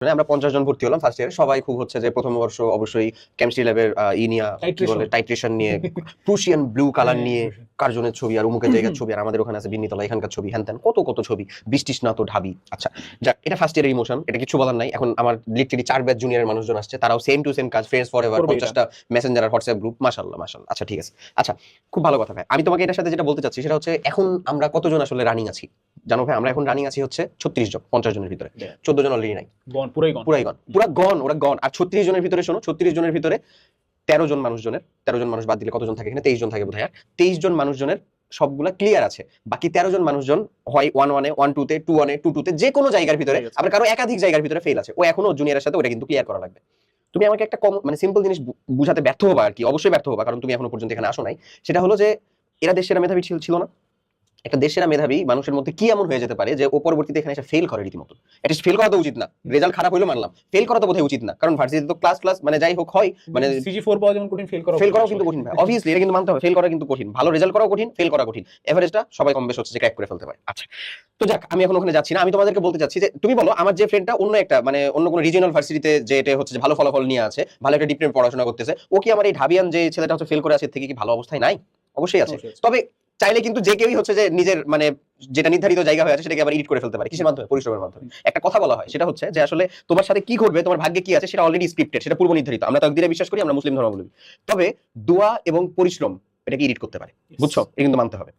মানে আমরা পঞ্চাশ জন ভর্তি হলাম ফার্স্ট ইয়ারে সবাই খুব হচ্ছে যে প্রথম বর্ষ অবশ্যই কেমিস্ট্রি ল্যাবের ই নিয়ে বলে টাইট্রেশন নিয়ে প্রুশিয়ান ব্লু কালার হ্যাঁ, নিয়ে কার্জনের ছবি আর উমুকের জায়গার ছবি আর আমাদের ওখানে আছে বিন্নিতলা এখানকার ছবি হ্যান কত কত ছবি বৃষ্টিস না তো ঢাবি। আচ্ছা যাক এটা ফার্স্ট ইয়ারের ইমোশন এটা কিছু বলার নাই। এখন আমার লিটারি চার ব্যাচ জুনিয়রের মানুষজন আসছে তারাও সেম টু সেম কাজ ফ্রেন্ডস ফর এভার পঞ্চাশটা মেসেঞ্জার আর হোয়াটসঅ্যাপ গ্রুপ মাশাল্লাহ মাশাল্লাহ আচ্ছা ঠিক আছে। আচ্ছা খুব ভালো কথা ভাই। আমি তোমাকে এটার সাথে যেটা বলতে চাচ্ছি সেটা হচ্ছে এখন আমরা কতজন আসলে রানিং আছি? জানো ভাই আমরা এখন রানিং আছি হচ্ছে ছত্রিশ জন পঞ্চাশ জনের ভিতরে. চোদ্দ জন অলরেডি নাই। গন পুরাই গন পুরাই গন পুরা গন ওরা গন আর ছত্রিশ জনের ভিতরে শোনো ছত্রিশ জনের ভিতরে তেরো জন মানুষজনের তেরো জন মানুষ বাদ দিলে কতজন থাকে এখানে? তেইশ জন থাকে বোধহয় তেইশ জন মানুষজনের সবগুলা ক্লিয়ার আছে। বাকি তেরো জন মানুষজন হয় ওয়ান ওয়ানে ওয়ান টুতে টু ওয়ানে টু টুতে যে কোনো জায়গার ভিতরে আবার কারও একাধিক জায়গার ভিতরে ফেল আছে। ও এখনও জুনিয়রের সাথে ওটা কিন্তু ক্লিয়ার করা লাগবে। তুমি আমাকে একটা কম মানে সিম্পল জিনিস বুঝাতে ব্যর্থ হবা আর কি অবশ্যই ব্যর্থ হবা কারণ তুমি এখনও পর্যন্ত এখানে আসো নাই। সেটা হলো যে এরা দেশের মেধাবী ছিল ছিল না। একটা দেশের মেধাবী মানুষের মধ্যে কি এমন হয়ে যেতে পারে যে ও পরবর্তীতে এখানে এসে ফেল করে রীতিমতো? অ্যাটলিস্ট ফেল করা তো উচিত না। রেজাল্ট খারাপ হইল মানলাম। ফেল করা তো বোধহয় উচিত না। কারণ ভার্সিটিতে তো ক্লাস ক্লাস মানে যাই হোক হয় মানে সিজি ফোর পাওয়া যেমন কঠিন ফেল করা ফেল করাও কিন্তু কঠিন ভাই। অবভিয়াসলি এটা কিন্তু মানতে হবে। ফেল করা কিন্তু কঠিন। ভালো রেজাল্ট করাও কঠিন ফেল করা কঠিন। এভারেজটা সবাই কম বেশ হচ্ছে যে ক্র্যাক করে ফেলতে পারে। আচ্ছা তো যাক আমি এখন ওখানে যাচ্ছি না। আমি তোমাদেরকে বলতে চাচ্ছি যে তুমি বলো আমার যে ফ্রেন্ডটা অন্য একটা মানে অন্য কোনো রিজিওনাল ভার্সিটিতে যে এটা হচ্ছে যে ভালো ফলাফল নিয়ে আছে ভালো একটা ডিপ্লোমা পড়াশোনা করতেছে ও কি আমার এই ঢাবিয়ান যে ছেলেটা হচ্ছে ফেল করে আছে থেকে কি ভালো অবস্থায় নাই? অবশ্যই আছে। তবে চাইলে কিন্তু যে কেউই হচ্ছে যে নিজের মানে যেটা নির্ধারিত জায়গা হয়ে আছে সেটাকে আবার এডিট করে ফেলতে পারে কিসের মাধ্যমে পরিশ্রমের মাধ্যমে। একটা কথা বলা হয় সেটা হচ্ছে যে আসলে তোমার সাথে কি ঘটবে তোমার ভাগ্যে কি আছে সেটা অলরেডি স্ক্রিপ্টেড সেটা পূর্ব নির্ধারিত। আমরা তকদিরে বিশ্বাস করি আমরা মুসলিম ধর্মাবলম্বী। তবে দোয়া এবং পরিশ্রম এটাকে এডিট করতে পারে। বুঝছ? এটা কিন্তু মানতে হবে।